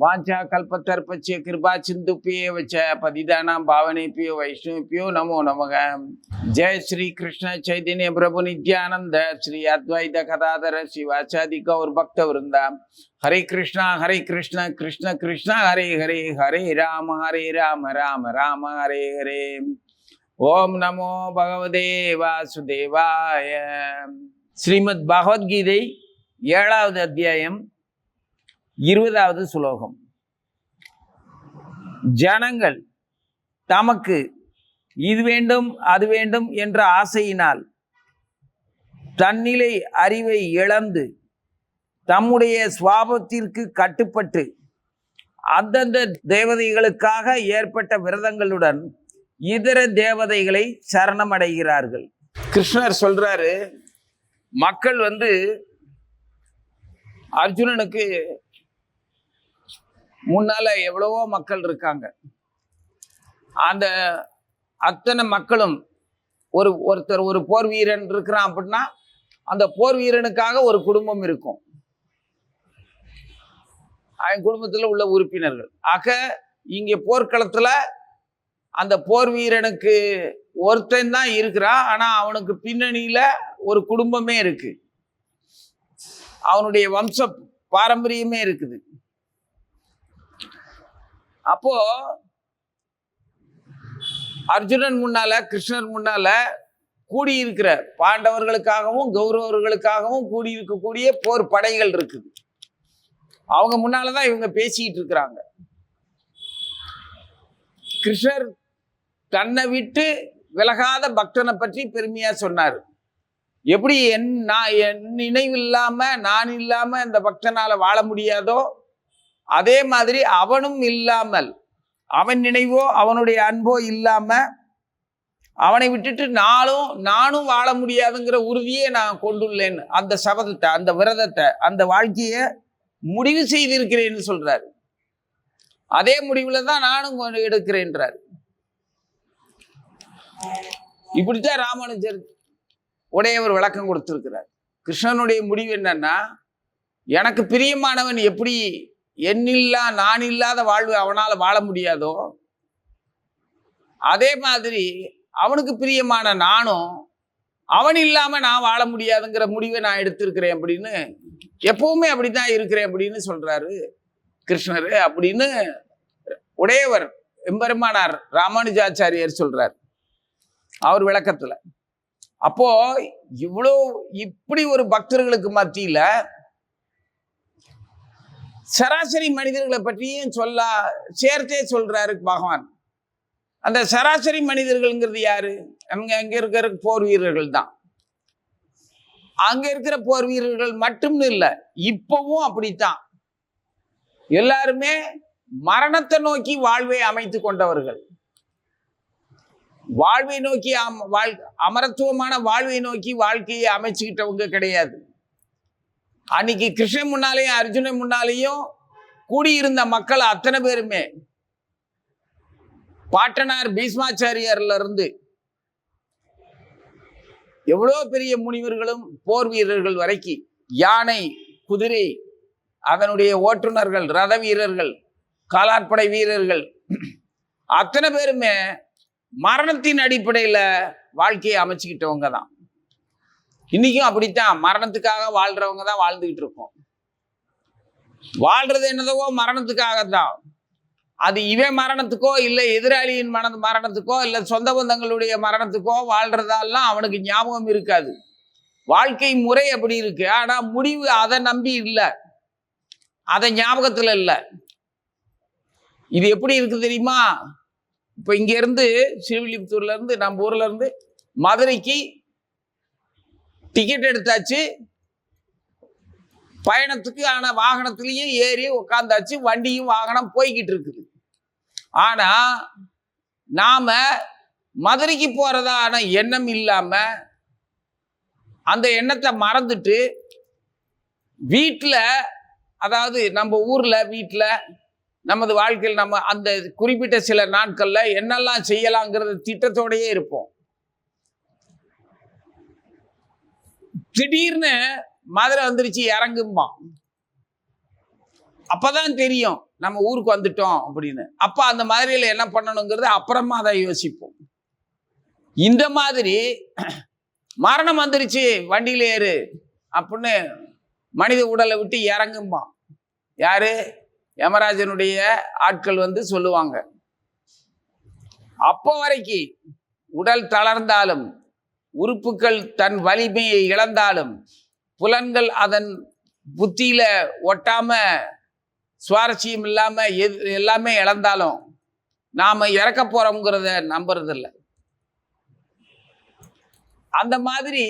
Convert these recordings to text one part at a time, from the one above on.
வாஞ்சா கல்பத்தர்பச்ச கிருபா சிந்து pie வச்ச பதிதானாம் பாவனைப்பியோ வைஷ்ணவிப்பியோ நமோ நமக. ஜெய ஸ்ரீ கிருஷ்ண சைதன்ய பிரபு நித்யானந்த ஸ்ரீ அத்வைத கதாதர சிவாச்சாதி கௌர் பக்த விருந்தா. ஹரே கிருஷ்ணா ஹரே கிருஷ்ண கிருஷ்ண கிருஷ்ணா ஹரே ஹரே ஹரே ராம ஹரே ராம ராம ராம ஹரே ஹரே. ஓம் நமோ பகவதே வாசுதேவாய. ஸ்ரீமத் பகவத்கீதை ஏழாவது அத்தியாயம். இருபதாவது சுலோகம். ஜனங்கள் தமக்கு இது வேண்டும் அது வேண்டும் என்ற ஆசையினால் தன்னிலை அறிவை இழந்து தம்முடைய சுவாபத்திற்கு கட்டுப்பட்டு அந்தந்த தேவதைகளுக்காக ஏற்பட்ட விரதங்களுடன் இதர தேவதைகளை சரணமடைகிறார்கள். கிருஷ்ணர் சொல்றாரு மக்கள் வந்து அர்ஜுனனுக்கு முன்னால் எவ்வளவோ மக்கள் இருக்காங்க. அந்த அத்தனை மக்களும் ஒரு ஒருத்தர் ஒரு போர் வீரன் இருக்கிறான் அப்படின்னா அந்த போர் வீரனுக்காக ஒரு குடும்பம் இருக்கும். அவன் குடும்பத்தில் உள்ள உறுப்பினர்கள். ஆக இங்கே போர்க்களத்தில் அந்த போர் வீரனுக்கு ஒருத்தன் தான் இருக்கிறான். ஆனால் அவனுக்கு பின்னணியில் ஒரு குடும்பமே இருக்கு. அவனுடைய வம்ச பாரம்பரியமே இருக்குது. அப்போ அர்ஜுனன் முன்னால கிருஷ்ணர் முன்னால கூடியிருக்கிற பாண்டவர்களுக்காகவும் கௌரவர்களுக்காகவும் கூடியிருக்கக்கூடிய போர் படைகள் இருக்குது. அவங்க முன்னாலதான் இவங்க பேசிக்கிட்டு இருக்கிறாங்க. கிருஷ்ணர் தன்னை விட்டு விலகாத பக்தனை பற்றி பெருமையா சொன்னார். எப்படி என் நான் என் நினைவு இல்லாம நான் இல்லாம இந்த பக்தனால வாழ முடியாதோ அதே மாதிரி அவனும் இல்லாமல் அவன் நினைவோ அவனுடைய அன்போ இல்லாமல் அவனை விட்டுட்டு நானும் நானும் வாழ முடியாதுங்கிற உறுதியை நான் கொண்டுள்ளேன். அந்த சபதத்தை அந்த விரதத்தை அந்த வாழ்க்கையை முடிவு செய்திருக்கிறேன்னு சொல்றாரு. அதே முடிவில் தான் நானும் எடுக்கிறேன்றார். இப்படித்தான் ராமானுஜர் உடையவர் விளக்கம் கொடுத்திருக்கிறார். கிருஷ்ணனுடைய முடிவு என்னன்னா எனக்கு பிரியமானவன் எப்படி என்னில்லா நான் இல்லாத வாழ்வு அவனால வாழ முடியாதோ? அதே மாதிரி அவனுக்கு பிரியமான நானும் அவன் இல்லாம நான் வாழ முடியாதுங்கிற முடிவை நான் எடுத்திருக்கிறேன் அப்படின்னு எப்பவுமே அப்படித்தான் இருக்கிறேன் அப்படின்னு சொல்றாரு கிருஷ்ணர். அப்படின்னு உடையவர் எம்பெருமானார் ராமானுஜாச்சாரியர் சொல்கிறார் அவர் விளக்கத்துல. அப்போ இவ்வளோ இப்படி ஒரு பக்தர்களுக்கு மத்தியில சராசரி மனிதர்களை பற்றியும் சொல்ல சேர்த்தே சொல்றாரு பகவான். அந்த சராசரி மனிதர்கள்ங்கிறது யாரு? அங்க அங்க இருக்கிற போர் வீரர்கள் தான். அங்க இருக்கிற போர் வீரர்கள் மட்டும்னு இல்லை இப்பவும் அப்படித்தான். எல்லாருமே மரணத்தை நோக்கி வாழ்வை அமைத்து கொண்டவர்கள். வாழ்வை நோக்கி அம்- வாழ் அமரத்துவமான வாழ்வை நோக்கி வாழ்க்கையை அமைச்சுக்கிட்டவங்க கிடையாது. அன்னைக்கு கிருஷ்ணன் முன்னாலேயும் அர்ஜுனன் முன்னாலேயும் கூடியிருந்த மக்கள் அத்தனை பேருமே பாட்டனார் பீஷ்மாச்சாரியார்ல இருந்து எவ்வளோ பெரிய முனிவர்களும் போர் வீரர்கள் வரைக்கும் யானை குதிரை அதனுடைய ஓட்டுநர்கள் ரத வீரர்கள் காலாட்படை வீரர்கள் அத்தனை பேருமே மரணத்தின் அடிப்படையில் வாழ்க்கையை அமைச்சுக்கிட்டவங்க தான் இன்னைக்கும் அப்படித்தான். மரணத்துக்காக வாழ்றவங்க தான் வாழ்ந்துகிட்டு இருக்கோம். வாழ்றது என்னதோ மரணத்துக்காக தான் அது இவன் மரணத்துக்கோ இல்லை எதிராளியின் மன மரணத்துக்கோ இல்லை சொந்த பந்தங்களுடைய மரணத்துக்கோ வாழ்றதாலாம் அவனுக்கு ஞாபகம் இருக்காது. வாழ்க்கை முறை அப்படி இருக்கு. ஆனால் முடிவு அதை நம்பி இல்லை. அதை ஞாபகத்துல இல்லை. இது எப்படி இருக்கு தெரியுமா? இப்போ இங்கேருந்து இருந்து இருந்து நம்ம ஊர்ல இருந்து மதுரைக்கு டிக்கெட் எடுத்தாச்சு. பயணத்துக்கு ஆன வாகனத்துலேயும் ஏறி உட்காந்தாச்சு வண்டியும் வாகனம் போய்கிட்டு இருக்குது. ஆனால் நாம் மதுரைக்கு போகிறதான எண்ணம் இல்லாமல் அந்த எண்ணத்தை மறந்துட்டு வீட்டில் அதாவது நம்ம ஊரில் வீட்டில் நமது வாழ்க்கையில் நம்ம அந்த குறிப்பிட்ட சில நாட்களில் என்னெல்லாம் செய்யலாங்கிறது திட்டத்தோடயே இருப்போம். திடீர்னு மதுரை வந்துருச்சு இறங்குமா அப்பதான் தெரியும் நம்ம ஊருக்கு வந்துட்டோம் அப்படின்னு. அப்ப அந்த மாதிரியில என்ன பண்ணணுங்கிறது அப்புறமா அதை யோசிப்போம். இந்த மாதிரி மரணம் வந்துருச்சு வண்டியில ஏறு அப்படின்னு மனித உடலை விட்டு இறங்கும்பான் யாரு? யமராஜனுடைய ஆட்கள் வந்து சொல்லுவாங்க. அப்போ வரைக்கும் உடல் தளர்ந்தாலும் உறுப்புகள் தன் வலிமையை இழந்தாலும் புலன்கள் அதன் புத்தியில ஒட்டாம சுவாரஸ்யம் இல்லாம எது எல்லாமே இழந்தாலும் நாம இறக்க போறோங்கிறத நம்புறதில்ல. அந்த மாதிரி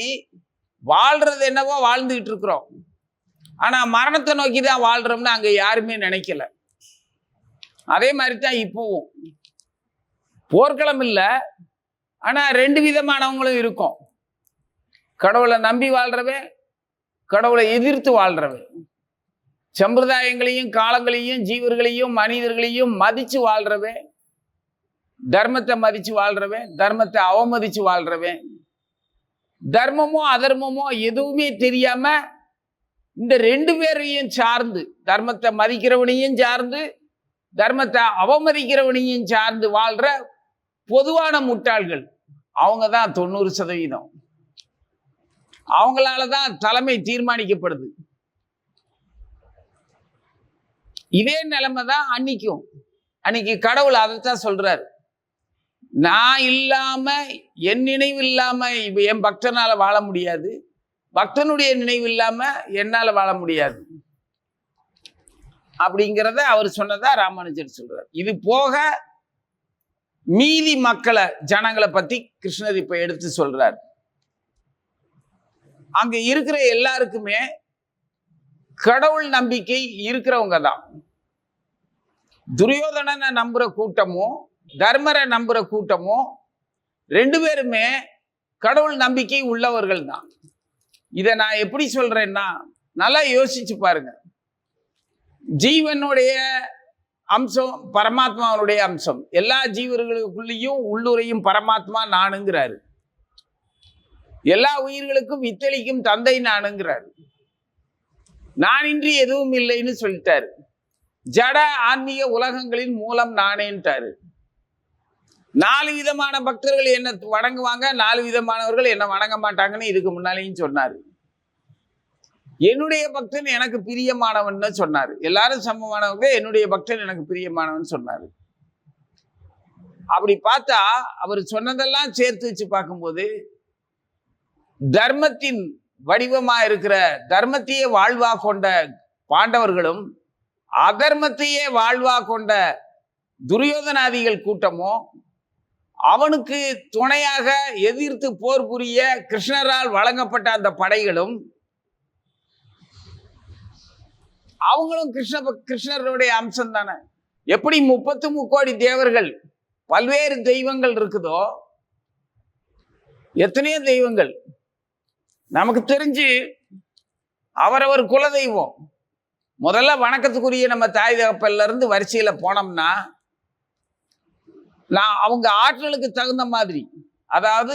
வாழ்றது என்னவோ வாழ்ந்துகிட்டு இருக்கிறோம். ஆனா மரணத்தை நோக்கி தான் வாழ்றோம்னு அங்க யாருமே நினைக்கல. அதே மாதிரி தான் இப்போவும். போர்க்களம் இல்லை ஆனால் ரெண்டு விதமானவங்களும் இருக்கும். கடவுளை நம்பி வாழ்றவன் கடவுளை எதிர்த்து வாழ்கிறவன் சம்பிரதாயங்களையும் காலங்களையும் ஜீவர்களையும் மனிதர்களையும் மதித்து வாழ்கிறவன் தர்மத்தை மதித்து வாழ்கிறவன் தர்மத்தை அவமதித்து வாழ்கிறவன் தர்மமோ அதர்மமோ எதுவுமே தெரியாம இந்த ரெண்டு பேரையும் சார்ந்து தர்மத்தை மதிக்கிறவனையும் சார்ந்து தர்மத்தை அவமதிக்கிறவனையும் சார்ந்து வாழ்ற பொதுவான முட்டாள்கள். அவங்க தான் தொண்ணூறு சதவீதம். அவங்களால தான் தலைமை தீர்மானிக்கப்படுது. இதே நிலைமை தான் அன்னைக்கும். அன்னைக்கு கடவுள் அதைத்தான் சொல்றாரு. நான் இல்லாம என் நினைவு இல்லாம இப்ப என் பக்தனால வாழ முடியாது. பக்தனுடைய நினைவு இல்லாம என்னால வாழ முடியாது. அப்படிங்கிறத அவர் சொன்னதா ராமானுஜர் சொல்றார். இது போக மீதி மக்களை ஜனங்களை பத்தி கிருஷ்ணர் இப்ப எடுத்து சொல்றார். அங்க இருக்கிற எல்லாருக்குமே கடவுள் நம்பிக்கை இருக்கிறவங்க தான். துரியோதனனை நம்புற கூட்டமும் தர்மரை நம்புற கூட்டமும் ரெண்டு பேருமே கடவுள் நம்பிக்கை உள்ளவர்கள் தான். இதை நான் எப்படி சொல்றேன்னா நல்லா யோசிச்சு பாருங்க. ஜீவனுடைய அம்சம் பரமாத்மாவனுடைய அம்சம். எல்லா ஜீவர்களுக்குள்ளேயும் உள்ளுரையும் பரமாத்மா நானுங்கிறாரு. எல்லா உயிர்களுக்கும் வித்தளிக்கும் தந்தை நானுங்கிறாரு. நானின்றி எதுவும் இல்லைன்னு சொல்லிட்டாரு. ஜட ஆன்மீக உலகங்களின் மூலம் நானேன்ட்டாரு. நாலு விதமான பக்தர்கள் என்ன வணங்குவாங்க நாலு விதமானவர்கள் என்ன வணங்க மாட்டாங்கன்னு இதுக்கு முன்னாலேயும் சொன்னார். என்னுடைய பக்தன் எனக்கு பிரியமானவன் சொன்னார். எல்லாரும் சமமானவங்க என்னுடைய பக்தன் எனக்கு பிரியமானவன் சொன்னாரு. அப்படி பார்த்தா அவர் சொன்னதெல்லாம் சேர்த்து வச்சு பார்க்கும்போது தர்மத்தின் வடிவமா இருக்கிற தர்மத்தையே வாழ்வா கொண்ட பாண்டவர்களும் அதர்மத்தையே வாழ்வா கொண்ட துரியோதனாதிகள் கூட்டமும் அவனுக்கு துணையாக எதிர்த்து போர் புரிய கிருஷ்ணரால் வழங்கப்பட்ட அந்த படைகளும் அவங்களும் கிருஷ்ண கிருஷ்ணருடைய அம்சம் தானே. எப்படி முப்பத்து முக்கோடி தேவர்கள் பல்வேறு தெய்வங்கள் இருக்குதோ எத்தனையோ தெய்வங்கள். நமக்கு தெரிஞ்சு அவரவர் குல தெய்வம் முதல்ல வணக்கத்துக்குரிய நம்ம தாய் தகப்பல்ல இருந்து வரிசையில போனோம்னா நான் அவங்க ஆற்றலுக்கு தகுந்த மாதிரி அதாவது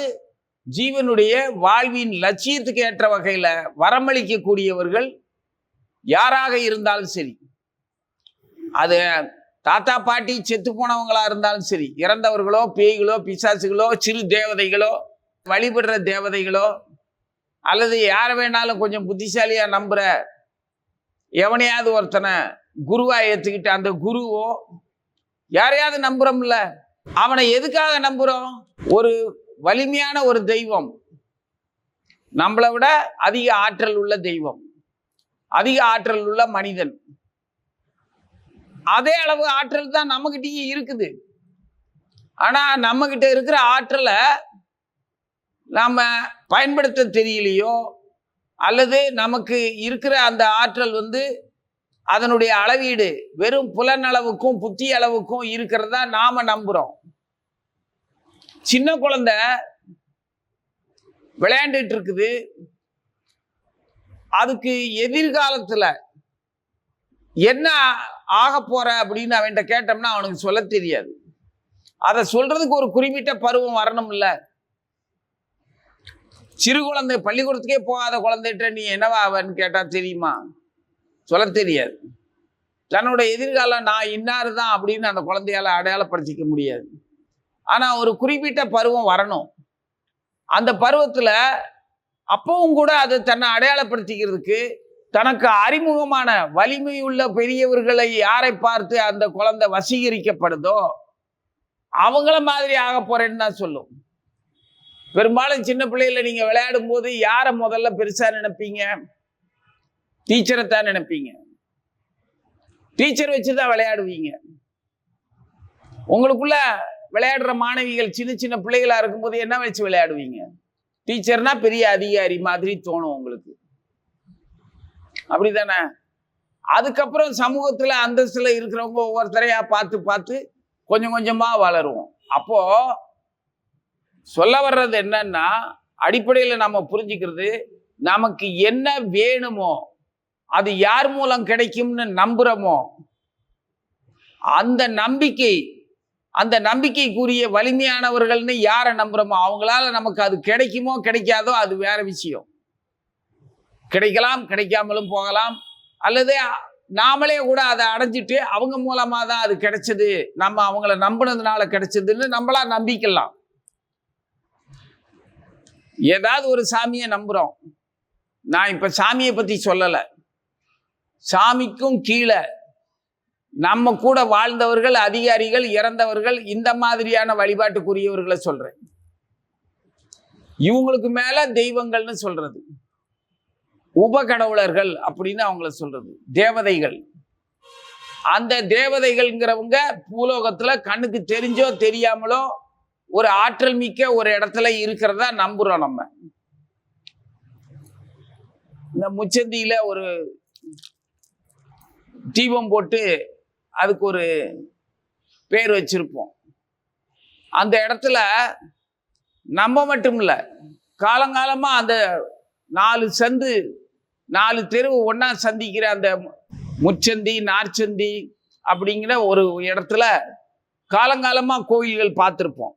ஜீவனுடைய வாழ்வின் லட்சியத்துக்கு ஏற்ற வகையில வரமளிக்கக்கூடியவர்கள் யாராக இருந்தாலும் சரி. அது தாத்தா பாட்டி செத்து போனவங்களா இருந்தாலும் சரி இறந்தவர்களோ பேய்களோ பிசாசுகளோ சிறு தேவதைகளோ வழிபடுற தேவதைகளோ அல்லது யாரை வேணாலும் கொஞ்சம் புத்திசாலியா நம்புற எவனையாவது ஒருத்தனை குருவா ஏத்துக்கிட்டு அந்த குருவோ யாரையாவது நம்புறோம்ல? அவனை எதுக்காக நம்புறோம்? ஒரு வலிமையான ஒரு தெய்வம். நம்மளை விட அதிக ஆற்றல் உள்ள தெய்வம். அதிக ஆற்றல் உள்ள மனிதன். அதே அளவு ஆற்றல் தான் நம்மகிட்டயும் இருக்குது. ஆனா நம்ம கிட்ட இருக்கிற ஆற்றலை நாம பயன்படுத்த தெரியலையோ அல்லது நமக்கு இருக்கிற அந்த ஆற்றல் வந்து அதனுடைய அளவீடு வெறும் புலனளவுக்கும் புத்தி அளவுக்கும் இருக்கிறதா நாம நம்புறோம். சின்ன குழந்தை விளையாண்டுட்டு இருக்குது. அதுக்கு எதிர்காலத்துல என்ன ஆக போற அப்படின்னு அவன்கிட்ட கேட்டோம்னா அவனுக்கு சொல்ல தெரியாது. அதை சொல்றதுக்கு ஒரு குறிப்பிட்ட பருவம் வரணும் இல்ல சிறு குழந்தை பள்ளிக்கூடத்துக்கே போகாத குழந்தைகிட்ட நீ என்னவா அவன்னு கேட்டா தெரியுமா? சொல்ல தெரியாது. தன்னோட எதிர்காலம் நான் இன்னாரு தான் அப்படின்னு அந்த குழந்தையால அடையாளப்படுத்திக்க முடியாது. ஆனா ஒரு குறிப்பிட்ட பருவம் வரணும். அந்த பருவத்துல அப்பவும் கூட அது தன்னை அடையாளப்படுத்திக்கிறதுக்கு தனக்கு அறிமுகமான வலிமை உள்ள பெரியவர்களை யாரை பார்த்து அந்த குழந்தை வசீகரிக்கப்படுதோ அவங்கள மாதிரி ஆக போறேன்னு தான் சொல்லும். பெரும்பாலும் சின்ன பிள்ளையில நீங்க விளையாடும் போது யாரை முதல்ல பெருசா நினைப்பீங்க? டீச்சரை தான் நினைப்பீங்க. டீச்சர் வச்சு தான் விளையாடுவீங்க. உங்களுக்குள்ள விளையாடுற மாணவிகள் சின்ன சின்ன பிள்ளைகளா இருக்கும்போது என்ன வச்சு விளையாடுவீங்க? டீச்சர்னா பெரிய அதிகாரி மாதிரி தோணும் உங்களுக்கு. அப்படிதானே? அதுக்கப்புறம் சமூகத்துல அந்தஸ்துல இருக்கிறவங்க ஒவ்வொருத்தரையா பார்த்து பார்த்து கொஞ்சம் கொஞ்சமா வளருவோம். அப்போ சொல்ல வர்றது என்னன்னா அடிப்படையில் நம்ம புரிஞ்சுக்கிறது நமக்கு என்ன வேணுமோ அது யார் மூலம் கிடைக்கும்னு நம்புறோமோ அந்த நம்பிக்கை அந்த நம்பிக்கைக்குரிய வலிமையானவர்கள்னு யாரை நம்புறோமோ அவங்களால நமக்கு அது கிடைக்குமோ கிடைக்காதோ அது வேற விஷயம். கிடைக்கலாம் கிடைக்காமலும் போகலாம். அல்லது நாமளே கூட அதை அடைஞ்சிட்டு அவங்க மூலமா தான் அது கிடைச்சது. நம்ம அவங்கள நம்பினதுனால கிடைச்சதுன்னு நம்மளா நம்பிக்கலாம். ஏதாவது ஒரு சாமியை நம்புறோம். நான் இப்ப சாமியை பத்தி சொல்லலை. சாமிக்கும் கீழே நம்ம கூட வாழ்ந்தவர்கள் அதிகாரிகள் இறந்தவர்கள் இந்த மாதிரியான வழிபாட்டுக்குரியவர்களை சொல்றேன். இவங்களுக்கு மேல தெய்வங்கள்னு சொல்றது. உபகடவுளர்கள் அப்படின்னு அவங்கள சொல்றது. தேவதைகள். அந்த தேவதைகள்ங்கிறவங்க பூலோகத்துல கண்ணுக்கு தெரிஞ்சோ தெரியாமலோ ஒரு ஆற்றல் மிக்க ஒரு இடத்துல இருக்கிறதா நம்புறோம் நம்ம. இந்த முச்சந்தியில ஒரு தீபம் போட்டு அதுக்கு ஒரு பேர் வச்சுருப்போம். அந்த இடத்துல நம்ம மட்டும் இல்லை காலங்காலமாக அந்த நாலு சந்து நாலு தெரு ஒன்றா சந்திக்கிற அந்த முச்சந்தி நார்ச்சந்தி அப்படிங்கிற ஒரு இடத்துல காலங்காலமாக கோயில்கள் பார்த்துருப்போம்.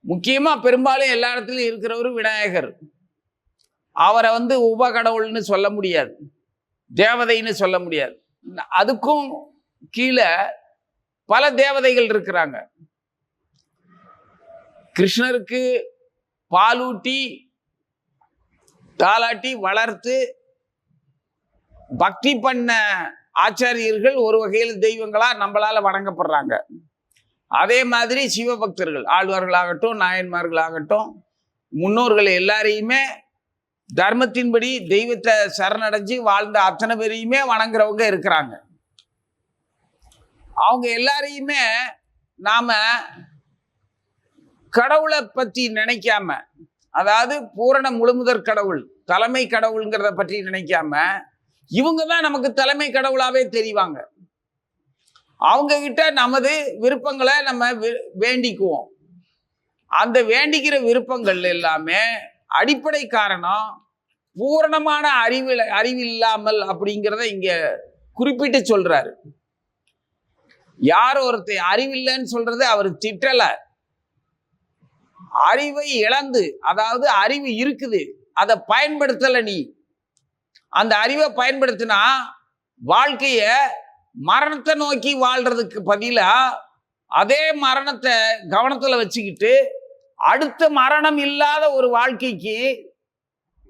முக்கியமாக பெரும்பாலும் எல்லா இடத்துலையும் இருக்கிறவரு விநாயகர். அவரை வந்து உபகடவுள்னு சொல்ல முடியாது. தேவதைன்னு சொல்ல முடியாது. அதுக்கும் கீழே பல தேவதைகள் இருக்கிறாங்க. கிருஷ்ணருக்கு பாலூட்டி தாலாட்டி வளர்த்து பக்தி பண்ண ஆச்சாரியர்கள் ஒரு வகையில் தெய்வங்களா நம்மளால வணங்கப்படுறாங்க. அதே மாதிரி சிவபக்தர்கள் ஆழ்வார்களாகட்டும் நாயன்மார்களாகட்டும் முன்னோர்கள் எல்லாரையுமே தர்மத்தின்படி தெய்வத்தை சரணடைஞ்சு வாழ்ந்த அத்தனை பேரையுமே வணங்குறவங்க இருக்கிறாங்க. அவங்க எல்லாரையுமே நாம கடவுளை பற்றி நினைக்காம அதாவது பூரண முழுமுதற் கடவுள் தலைமை கடவுள்ங்கிறத பற்றி நினைக்காம இவங்க தான் நமக்கு தலைமை கடவுளாவே தெரிவாங்க. அவங்க கிட்ட நமது விருப்பங்களை நம்ம வேண்டிக்குவோம். அந்த வேண்டிக்கிற விருப்பங்கள் எல்லாமே அடிப்படை காரணம் பூரணமான அறிவு அறிவில்லாமல் அப்படிங்கிறத இங்க குறிப்பிட்டு சொல்றாரு. யார் ஒருத்தர் அறிவில்லைன்னு சொல்றது அவர் திட்டல. அறிவை இழந்து அதாவது அறிவு இருக்குது அதை பயன்படுத்தலை நீ. அந்த அறிவை பயன்படுத்தினா வாழ்க்கைய மரணத்தை நோக்கி வாழ்றதுக்கு பதிலாக அதே மரணத்தை கவனத்தில் வச்சுக்கிட்டு அடுத்த மரணம் இல்லாத ஒரு வாழ்க்கைக்கு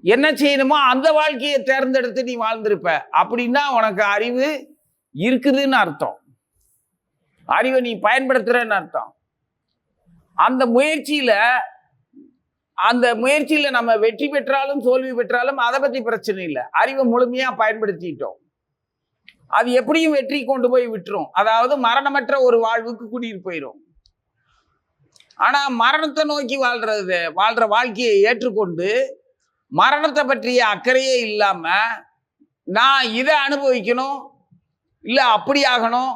என்ன செய்யணுமோ அந்த வாழ்க்கையை தேர்ந்தெடுத்து நீ வாழ்ந்திருப்ப. அப்படின்னா உனக்கு அறிவு இருக்குதுன்னு அர்த்தம். அறிவை நீ பயன்படுத்துறன்னு அர்த்தம். அந்த முயற்சியில அந்த முயற்சியில நம்ம வெற்றி பெற்றாலும் தோல்வி பெற்றாலும் அதை பத்தி பிரச்சனை இல்லை. அறிவை முழுமையா பயன்படுத்திட்டோம். அது எப்படியும் வெற்றி கொண்டு போய் விட்டுரும். அதாவது மரணமற்ற ஒரு வாழ்வுக்கு கூட்டிட்டு போயிடும் ஆனா மரணத்தை நோக்கி வாழ்றது வாழ்ற வாழ்க்கையை ஏற்றுக்கொண்டு மரணத்தை பற்றிய அக்கறையே இல்லாம நான் இதை அனுபவிக்கணும் இல்லை அப்படி ஆகணும்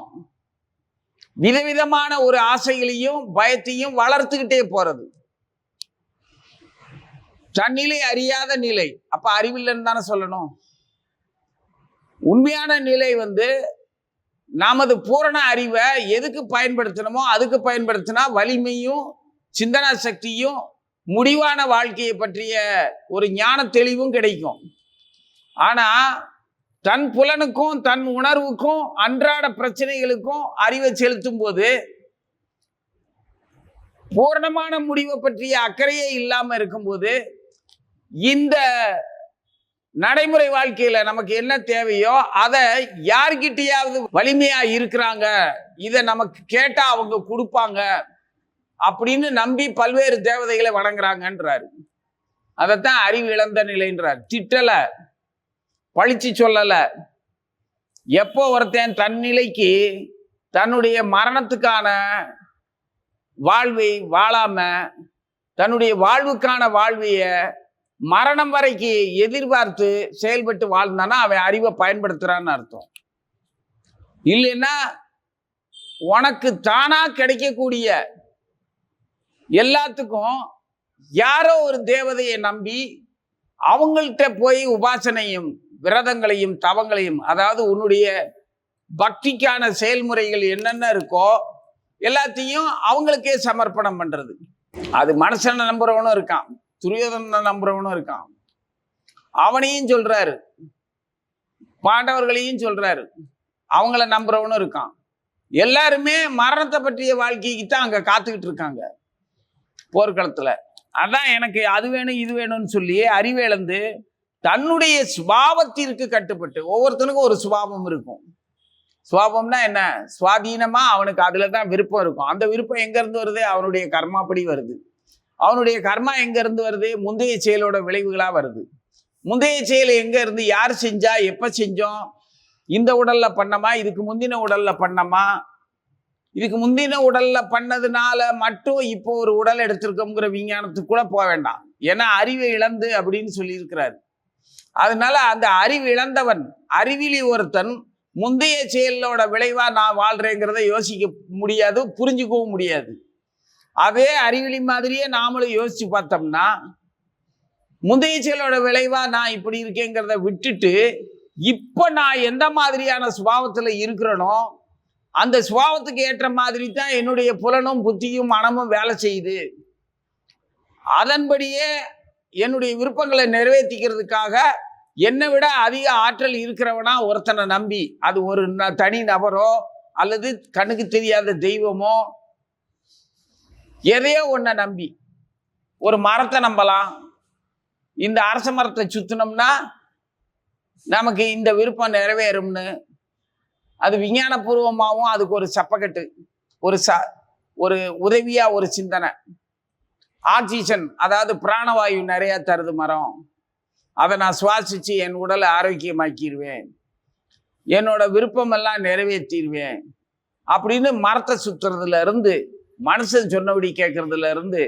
விதவிதமான ஒரு ஆசைகளையும் பயத்தையும் வளர்த்துக்கிட்டே போறது. தன்னிலை அறியாத நிலை. அப்ப அறிவில்லைன்னு தானே சொல்லணும். உண்மையான நிலை வந்து நமது பூரண அறிவை எதுக்கு பயன்படுத்தணுமோ அதுக்கு பயன்படுத்தினா வலிமையும் சிந்தனா சக்தியும் முடிவான வாழ்க்கையை பற்றிய ஒரு ஞான தெளிவும் கிடைக்கும். ஆனா தன் புலனுக்கும் தன் உணர்வுக்கும் அன்றாட பிரச்சனைகளுக்கும் அறிவை செலுத்தும் போது பூரணமான முடிவை பற்றிய அக்கறையே இல்லாம இருக்கும்போது இந்த நடைமுறை வாழ்க்கையில நமக்கு என்ன தேவையோ அதை யார்கிட்டயாவது வலிமையா இருக்கிறாங்க இதை நமக்கு கேட்டா அவங்க கொடுப்பாங்க அப்படின்னு நம்பி பல்வேறு தேவதைகளை வணங்குறாங்கன்றாரு. அதைத்தான் அறிவு இழந்த நிலைன்றார். திட்டலை பழிச்சு சொல்லலை. எப்போ ஒருத்தன் தன் நிலைக்கு தன்னுடைய மரணத்துக்கான வாழ்வை வாழாம தன்னுடைய வாழ்வுக்கான வாழ்வைய மரணம் வரைக்கு எதிர்பார்த்து செயல்பட்டு வாழ்ந்தானா அவன் அறிவை பயன்படுத்துறான்னு அர்த்தம். இல்லைன்னா உனக்கு தானா கிடைக்கக்கூடிய எல்லாத்துக்கும் யாரோ ஒரு தேவதையை நம்பி அவங்கள்ட்ட போய் உபாசனையும் விரதங்களையும் தவங்களையும் அதாவது உன்னுடைய பக்திக்கான செயல்முறைகள் என்னென்ன இருக்கோ எல்லாத்தையும் அவங்களுக்கே சமர்ப்பணம் பண்றது. அது மனுஷனை நம்புறவனும் இருக்கான் துரியோதனை நம்புறவனும் இருக்கான். அவனையும் சொல்றாரு. பாண்டவர்களையும் சொல்றாரு. அவங்கள நம்புறவனும் இருக்கான். எல்லாருமே மரணத்தை பற்றிய வாழ்க்கைக்கு தான் அங்கே காத்துக்கிட்டு இருக்காங்க. போர்க்களத்தில். அதான் எனக்கு அது வேணும் இது வேணும்னு சொல்லி அறிவிழந்து தன்னுடைய சுபாவத்திற்கு கட்டுப்பட்டு ஒவ்வொருத்தனுக்கும் ஒரு சுபாவம் இருக்கும். சுவாபம்னா என்ன? சுவாதீனமா அவனுக்கு அதுல தான் விருப்பம் இருக்கும். அந்த விருப்பம் எங்க இருந்து வருது? அவனுடைய கர்மாப்படி வருது. அவனுடைய கர்மா எங்க இருந்து வருது? முந்தைய செயலோட விளைவுகளா வருது. முந்தைய செயல் எங்க இருந்து யார் செஞ்சா எப்ப செஞ்சோம்? இந்த உடல்ல பண்ணமா? இதுக்கு முந்தின உடல்ல பண்ணமா? இதுக்கு முந்தின உடல்ல பண்ணதுனால மட்டும் இப்போ ஒரு உடல் எடுத்திருக்கோங்கிற விஞ்ஞானத்துக்கு கூட போக வேண்டாம். ஏன்னா அறிவை இழந்து அப்படின்னு சொல்லியிருக்கிறாரு. அதனால அந்த அறிவு இழந்தவன் அறிவிலி ஒருத்தன் முந்தைய செயலோட விளைவா நான் வாழ்றேங்கிறத யோசிக்க முடியாது புரிஞ்சுக்கவும் முடியாது. அதே அறிவிலி மாதிரியே நாமளும் யோசிச்சு பார்த்தோம்னா முந்தைய செயலோட விளைவா நான் இப்படி இருக்கேங்கிறத விட்டுட்டு இப்ப நான் எந்த மாதிரியான சுபாவத்துல இருக்கிறேனோ அந்த சுபாவத்துக்கு ஏற்ற மாதிரி தான் என்னுடைய புலனும் புத்தியும் மனமும் வேலை செய்யுது. அதன்படியே என்னுடைய விருப்பங்களை நிறைவேற்றிக்கிறதுக்காக என்னை விட அதிக ஆற்றல் இருக்கிறவனா ஒருத்தனை நம்பி அது ஒரு ந- தனி நபரோ அல்லது கண்ணுக்கு தெரியாத தெய்வமோ எதையோ ஒன்றை நம்பி. ஒரு மரத்தை நம்பலாம். இந்த அரச மரத்தை சுற்றினோம்னா நமக்கு இந்த விருப்பம் நிறைவேறும்னு. அது விஞ்ஞானபூர்வமாகவும் அதுக்கு ஒரு சப்பக்கட்டு ஒரு ச ஒரு உதவியாக ஒரு சிந்தனை. ஆக்சிஜன் அதாவது பிராணவாயு நிறையா தருது மரம். அதை நான் சுவாசித்து என் உடலை ஆரோக்கியமாக்கிடுவேன் என்னோட விருப்பமெல்லாம் நிறைவேற்றிடுவேன் அப்படின்னு மரத்தை சுற்றுறதுல இருந்து மனுஷன் சொன்னபடி கேட்கறதுல இருந்து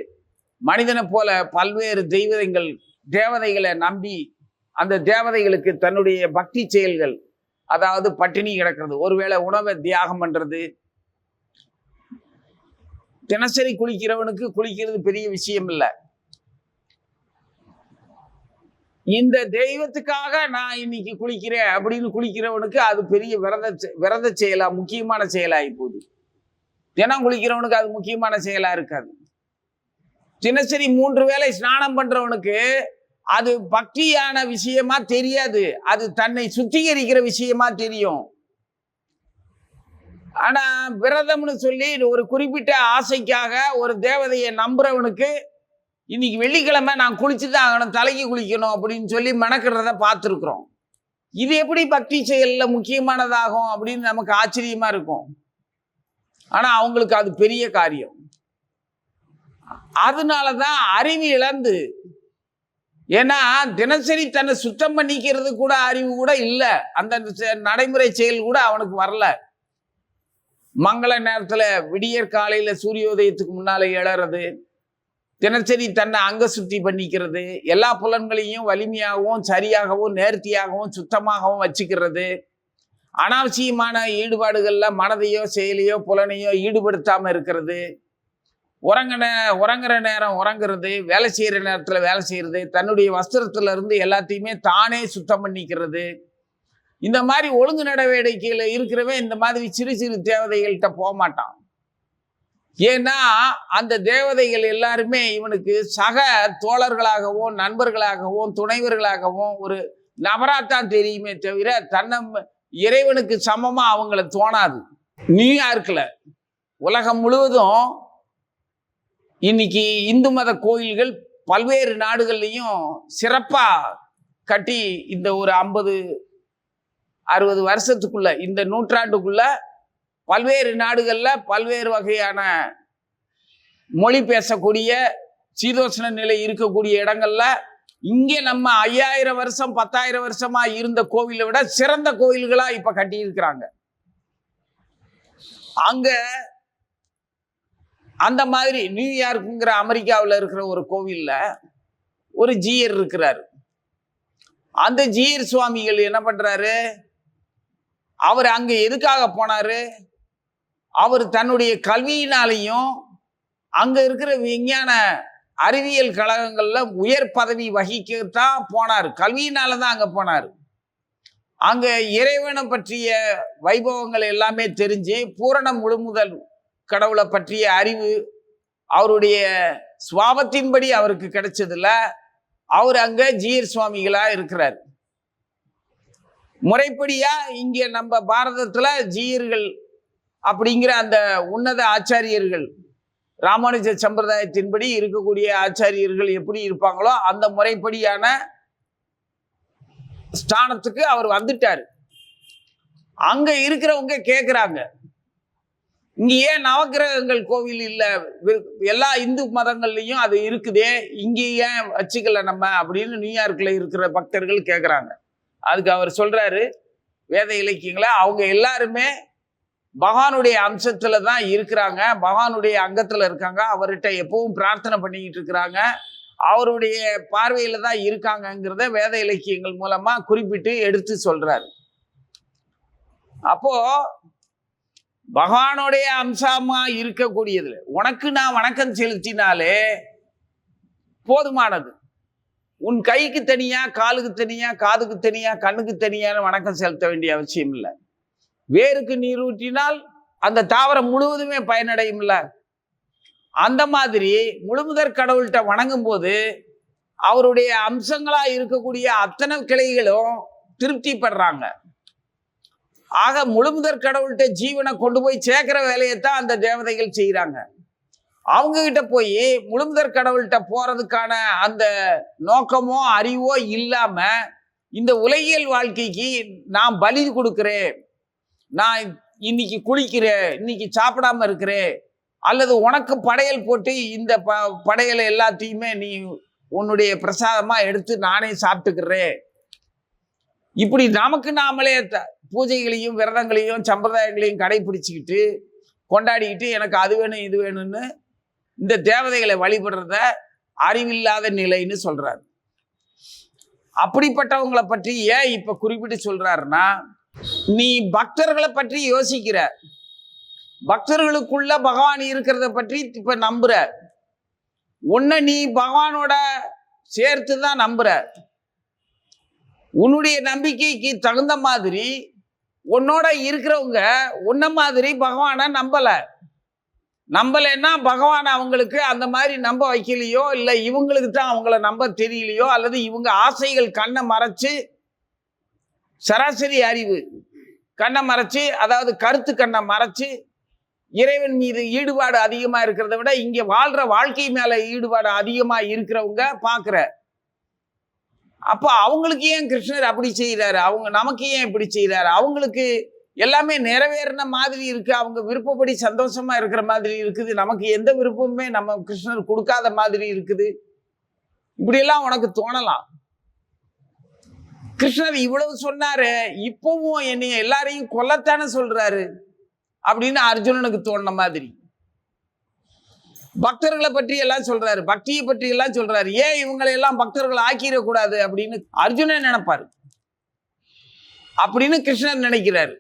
மனிதனை போல பல்வேறு தெய்வதங்கள் தேவதைகளை நம்பி அந்த தேவதைகளுக்கு தன்னுடைய பக்தி செயல்கள் அதாவது பட்டினி கிடக்கிறது. ஒருவேளை உணவை தியாகம் பண்ணுறது தினசரி குளிக்கிறவனுக்கு குளிக்கிறது பெரிய விஷயம் இல்லை. இந்த தெய்வத்துக்காக நான் இன்னைக்கு குளிக்கிறேன் அப்படின்னு குளிக்கிறவனுக்கு அது பெரிய விரத செ- விரத செயலா முக்கியமான செயலாகி போகுது. தினம் குளிக்கிறவனுக்கு அது முக்கியமான செயலா இருக்காது. தினசரி மூன்று வேளை ஸ்நானம் பண்றவனுக்கு அது பக்தியான விஷயமா தெரியாது. அது தன்னை சுத்திகரிக்கிற விஷயமா தெரியும். ஆனால் விரதம்னு சொல்லி ஒரு குறிப்பிட்ட ஆசைக்காக ஒரு தேவதையை நம்புறவனுக்கு இன்னைக்கு வெள்ளிக்கிழமை நான் குளிச்சு தான் ஆகணும் தலைக்கு குளிக்கணும் அப்படின்னு சொல்லி மெனக்கிடுறத பார்த்துருக்குறோம். இது எப்படி பக்தி செயலில் முக்கியமானதாகும் அப்படின்னு நமக்கு ஆச்சரியமாக இருக்கும். ஆனால் அவங்களுக்கு அது பெரிய காரியம். அதனால தான் அறிவு இழந்து ஏன்னா தினசரி தன்னை சுத்தம் பண்ணிக்கிறது கூட அறிவு கூட இல்லை. அந்த செ- நடைமுறை செயல் கூட அவனுக்கு வரல. மங்கள நேரத்தில் விடியற் சூரிய சூரியோதயத்துக்கு முன்னால் எழறது தினசரி தன்னை அங்க சுத்தி பண்ணிக்கிறது எல்லா புலன்களையும் வலிமையாகவும் சரியாகவும் நேர்த்தியாகவும் சுத்தமாகவும் வச்சுக்கிறது. அனாவசியமான ஈடுபாடுகளில் மனதையோ செயலையோ புலனையோ ஈடுபடுத்தாமல் இருக்கிறது. உறங்கின உறங்குற நேரம் உறங்குறது வேலை செய்கிற நேரத்தில் வேலை செய்யறது தன்னுடைய வஸ்திரத்துல இருந்து எல்லாத்தையுமே தானே சுத்தம் பண்ணிக்கிறது. இந்த மாதிரி ஒழுங்கு நடவடிக்கையில் இருக்கிறவன் இந்த மாதிரி சிறு சிறு தேவதைகள்கிட்ட போக மாட்டான் ஏன்னா அந்த தேவதைகள் எல்லாருமே இவனுக்கு சக தோழர்களாகவும் நண்பர்களாகவும் துணைவர்களாகவும் ஒரு நபராத்தான் தெரியுமே தவிர தன்னை இறைவனுக்கு சமமாக அவங்கள தோணாது. நியூயார்க்கில் உலகம் முழுவதும் இன்னைக்கு இந்து மத கோயில்கள் பல்வேறு நாடுகள்லையும் சிறப்பாக கட்டி இந்த ஒரு ஐம்பது அறுபது வருஷத்துக்குள்ள இந்த நூற்றாண்டுக்குள்ள பல்வேறு நாடுகளில் பல்வேறு வகையான மொழி பேசக்கூடிய சீதோஷ்ண நிலை இருக்கக்கூடிய இடங்கள்ல இங்கே நம்ம ஐயாயிரம் வருஷம் பத்தாயிரம் வருஷமா இருந்த கோவிலை விட சிறந்த கோவில்களா இப்ப கட்டி இருக்கிறாங்க அங்க அந்த மாதிரி நியூயார்க்குங்கிற அமெரிக்காவில் இருக்கிற ஒரு கோவில்ல ஒரு ஜீயர் இருக்கிறார். அந்த ஜீயர் சுவாமிகள் என்ன பண்றாரு? அவர் அங்கே எதுக்காக போனாரு? அவர் தன்னுடைய கல்வியினாலையும் அங்கே இருக்கிற விஞ்ஞான அறிவியல் கழகங்களில் உயர் பதவி வகிக்கத்தான் போனார். கல்வியினால தான் அங்கே போனார். அங்கே இறைவனை பற்றிய வைபவங்கள் எல்லாமே தெரிஞ்சு பூரண முழுமுதல் கடவுளை பற்றிய அறிவு அவருடைய சுவாபத்தின்படி அவருக்கு கிடைச்சதுல அவர் அங்கே ஜீர் சுவாமிகளாக இருக்கிறார். முறைப்படியா இங்கே நம்ம பாரதத்தில் ஜீயர்கள் அப்படிங்கிற அந்த உன்னத ஆச்சாரியர்கள் ராமானுஜ சம்பிரதாயத்தின்படி இருக்கக்கூடிய ஆச்சாரியர்கள் எப்படி இருப்பாங்களோ அந்த முறைப்படியான ஸ்தானத்துக்கு அவர் வந்துட்டார். அங்க இருக்கிறவங்க கேட்குறாங்க இங்க ஏன் நவக்கிரகங்கள் கோவில் இல்லை? எல்லா இந்து மதங்கள்லையும் அது இருக்குதே இங்கே ஏன் வச்சுக்கல நம்ம அப்படின்னு நியூயார்க்கில் இருக்கிற பக்தர்கள் கேட்குறாங்க அதுக்கு அவர் சொல்றாரு வேத இலக்கியங்களை அவங்க எல்லாருமே பகவானுடைய அம்சத்துல தான் இருக்கிறாங்க பகவானுடைய அங்கத்துல இருக்காங்க அவர்கிட்ட எப்பவும் பிரார்த்தனை பண்ணிக்கிட்டு இருக்கிறாங்க அவருடைய பார்வையில தான் இருக்காங்கங்கிறத வேத இலக்கியங்கள் மூலமா குறிப்பிட்டு எடுத்து சொல்றாரு. அப்போ பகவானுடைய அம்சமா இருக்கக்கூடியதுல உனக்கு நான் வணக்கம் செலுத்தினாலே போதுமானது. உன் கைக்கு தனியா காலுக்கு தனியா காதுக்கு தனியா கண்ணுக்கு தனியான வணக்கம் செலுத்த வேண்டிய அவசியம் இல்லை. வேருக்கு நீர் ஊற்றினால் அந்த தாவரம் முழுவதுமே பயனடையும் அந்த மாதிரி முழுமுதற் கடவுள்கிட்ட வணங்கும் போது அவருடைய அம்சங்களா இருக்கக்கூடிய அத்தனை கிளைகளும் திருப்திப்படுறாங்க. ஆக முழுமுதற் கடவுள்கிட்ட ஜீவனை கொண்டு போய் சேர்க்கிற வேலையைத்தான் அந்த தேவதைகள் செய்கிறாங்க அவங்க கிட்ட போய் முழுந்தர் கடவுள்கிட்ட போறதுக்கான அந்த நோக்கமோ அறிவோ இல்லாம இந்த உலகியல் வாழ்க்கைக்கு நான் பலி கொடுக்குறேன். நான் இன்னைக்கு குளிக்கிறேன் இன்னைக்கு சாப்பிடாம இருக்கிறேன். அல்லது உனக்கு படையல் போட்டு இந்த ப படையலை எல்லாத்தையுமே நீ உன்னுடைய பிரசாதமா எடுத்து நானே சாப்பிட்டுக்கிறேன். இப்படி நமக்கு நாமளே த- பூஜைகளையும் விரதங்களையும் சம்பிரதாயங்களையும் கடைபிடிச்சிக்கிட்டு கொண்டாடிக்கிட்டு எனக்கு அது வேணும் இது வேணும்னு இந்த தேவதைகளை வழிபடுறத அறிவில்லாத நிலைன்னு சொல்றார். அப்படிப்பட்டவங்களை பற்றி ஏன் இப்ப குறிப்பிட்டு சொல்றாருன்னா நீ பக்தர்களை பற்றி யோசிக்கிற. பக்தர்களுக்குள்ள பகவான் இருக்கிறத பற்றி இப்ப நம்புற. உன்னை நீ பகவானோட சேர்த்து தான் நம்புற. உன்னுடைய நம்பிக்கைக்கு தகுந்த மாதிரி உன்னோட இருக்கிறவங்க உன்ன மாதிரி பகவானை நம்பலை. நம்பலைன்னா பகவான் அவங்களுக்கு அந்த மாதிரி நம்ப வைக்கலையோ இல்லை இவங்களுக்கு தான் அவங்கள நம்ப தெரியலையோ அல்லது இவங்க ஆசைகள் கண்ணை மறைச்சு சராசரி அறிவு கண்ணை மறைச்சு அதாவது கருத்து கண்ணை மறைச்சு இறைவன் மீது ஈடுபாடு அதிகமா இருக்கிறத விட இங்க வாழ்ற வாழ்க்கை மேல ஈடுபாடு அதிகமா இருக்கிறவங்க பாக்குற. அப்போ அவங்களுக்கு ஏன் கிருஷ்ணர் அப்படி செய்யறாரு அவங்க நமக்கு ஏன் இப்படி செய்கிறாரு அவங்களுக்கு எல்லாமே நிறைவேறின மாதிரி இருக்கு. அவங்க விருப்பப்படி சந்தோஷமா இருக்கிற மாதிரி இருக்குது. நமக்கு எந்த விருப்பமுமே நம்ம கிருஷ்ணர் கொடுக்காத மாதிரி இருக்குது. இப்படியெல்லாம் உனக்கு தோணலாம். கிருஷ்ணர் இவ்வளவு சொன்னாரு. இப்பவும் என்னைய எல்லாரையும் கொல்லத்தானே சொல்றாரு. அப்படின்னு அர்ஜுனனுக்கு தோணுன மாதிரி. பக்தர்களை பற்றி எல்லாம் சொல்றாரு. பக்தியை பற்றி எல்லாம் சொல்றாரு. ஏன் இவங்களை எல்லாம் பக்தர்கள் ஆக்கிடக்கூடாது அப்படின்னு அர்ஜுனன் நினைப்பாரு. அப்படின்னு கிருஷ்ணர் நினைக்கிறாரு.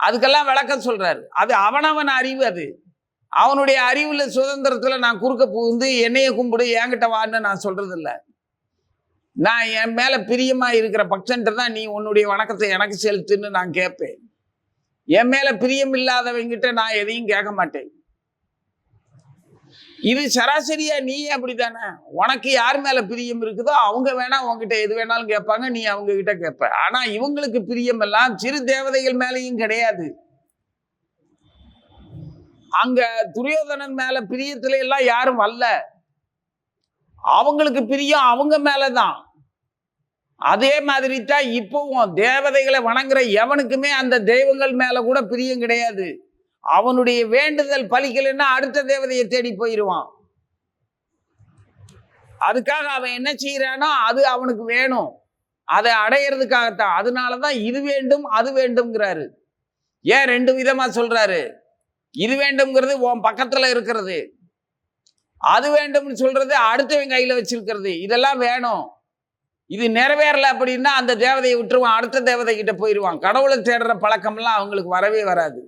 அதுக்கெல்லாம் விளக்கம் சொல்கிறாரு அது அவனவன் அறிவு அது. அவனுடைய அறிவில் சுதந்திரத்தில் நான் குறுக்க புகுந்து என்னையை கும்பிடு என்கிட்ட வான்னு நான் சொல்கிறதில்ல நான் என் மேலே பிரியமாக இருக்கிற பக்தன்ட்டு தான் நீ உன்னுடைய வணக்கத்தை எனக்கு செலுத்துன்னு நான் கேட்பேன் என் மேலே பிரியம் இல்லாதவங்கிட்ட நான் எதையும் கேட்க மாட்டேன். இது சராசரியா நீ அப்படித்தானே? உனக்கு யார் மேல பிரியம் இருக்குதோ அவங்க வேணா உன்கிட்ட எது வேணாலும் கேட்பாங்க நீ அவங்க கிட்ட கேட்ப. ஆனா இவங்களுக்கு பிரியம் எல்லாம் சிறு தேவதைகள் மேலேயும் கிடையாது. அங்க துரியோதனன் மேல பிரியத்துல எல்லாம் யாரும் வரல அவங்களுக்கு பிரியம் அவங்க மேலதான். அதே மாதிரி தான் இப்பவும் தேவதைகளை வணங்குற எவனுக்குமே அந்த தெய்வங்கள் மேல கூட பிரியம் கிடையாது. அவனுடைய வேண்டுதல் பலிக்கலைன்னா அடுத்த தேவதையை தேடி போயிடுவான் அதுக்காக அவன் என்ன செய்யறானோ அது அவனுக்கு வேணும். அதை அடையிறதுக்காகத்தான். அதனாலதான் இது வேண்டும் அது வேண்டும்ங்கிறாரு. ஏன் ரெண்டு விதமா சொல்றாரு? இது வேண்டும்ங்கிறது உன் பக்கத்துல இருக்கிறது. அது வேண்டும்னு சொல்றது அடுத்தவன் கையில வச்சிருக்கிறது. இதெல்லாம் வேணும். இது நிறைவேறல அப்படின்னா அந்த தேவதையை விட்டுருவான். அடுத்த தேவதை கிட்ட போயிடுவான் கடவுளை தேடுற பழக்கம்லாம் அவங்களுக்கு வரவே வராது.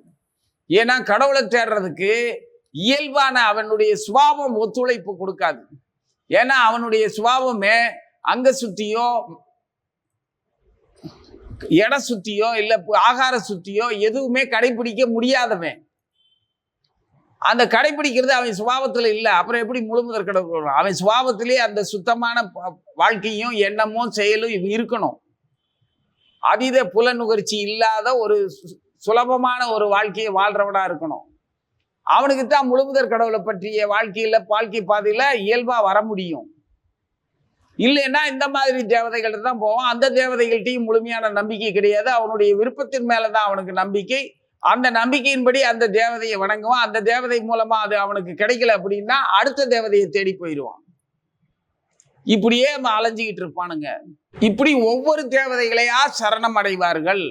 ஏன்னா கடவுளை தேடுறதுக்கு இயல்பான அவனுடைய சுபாவம் ஒத்துழைப்பு கொடுக்காது. ஏன்னா அவனுடைய சுபாவமே அங்க சுத்தியோ இட சுத்தியோ இல்லை ஆகார சுத்தியோ எதுவுமே கடைபிடிக்க முடியாதவன். அந்த கடைபிடிக்கிறது அவன் சுபாவத்தில் இல்லை. அப்புறம் எப்படி முழுமுதற் கடவுள் அவன் சுபாவத்திலே அந்த சுத்தமான வாழ்க்கையும் எண்ணமும் செயலும் இருக்கணும். அதீத புலநுகர்ச்சி இல்லாத ஒரு சுலபமான ஒரு வாழ்க்கையை வாழ்றவனா இருக்கணும். அவனுக்கு தான் முழுமுதற் கடவுளை பற்றிய வாழ்க்கையில் வாழ்க்கை பாதையில் இயல்பாக வர முடியும். இல்லைன்னா இந்த மாதிரி தேவதைகள்ட்ட தான் போவான். அந்த தேவதைகள்ட்டையும் முழுமையான நம்பிக்கை கிடையாது. அவனுடைய விருப்பத்தின் மேலே தான் அவனுக்கு நம்பிக்கை. அந்த நம்பிக்கையின்படி அந்த தேவதையை வணங்குவான். அந்த தேவதை மூலமாக அது அவனுக்கு கிடைக்கல அப்படின்னா அடுத்த தேவதையை தேடி போயிடுவான். இப்படியே நம்ம அலைஞ்சிக்கிட்டு இருப்பானுங்க. இப்படி ஒவ்வொரு தேவதைகளையா சரணம் அடைவார்கள்.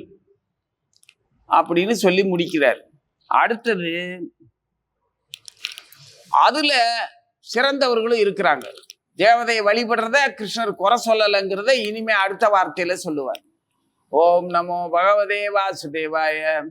அப்படின்னு சொல்லி முடிக்கிறார். அடுத்தது அதுல சிறந்தவர்களும் இருக்கிறாங்க. தேவதையை வழிபடுறத கிருஷ்ணர் குறை சொல்லலைங்கிறத இனிமே அடுத்த வார்த்தையில சொல்லுவார். ஓம் நமோ பகவதே வாசுதேவாய.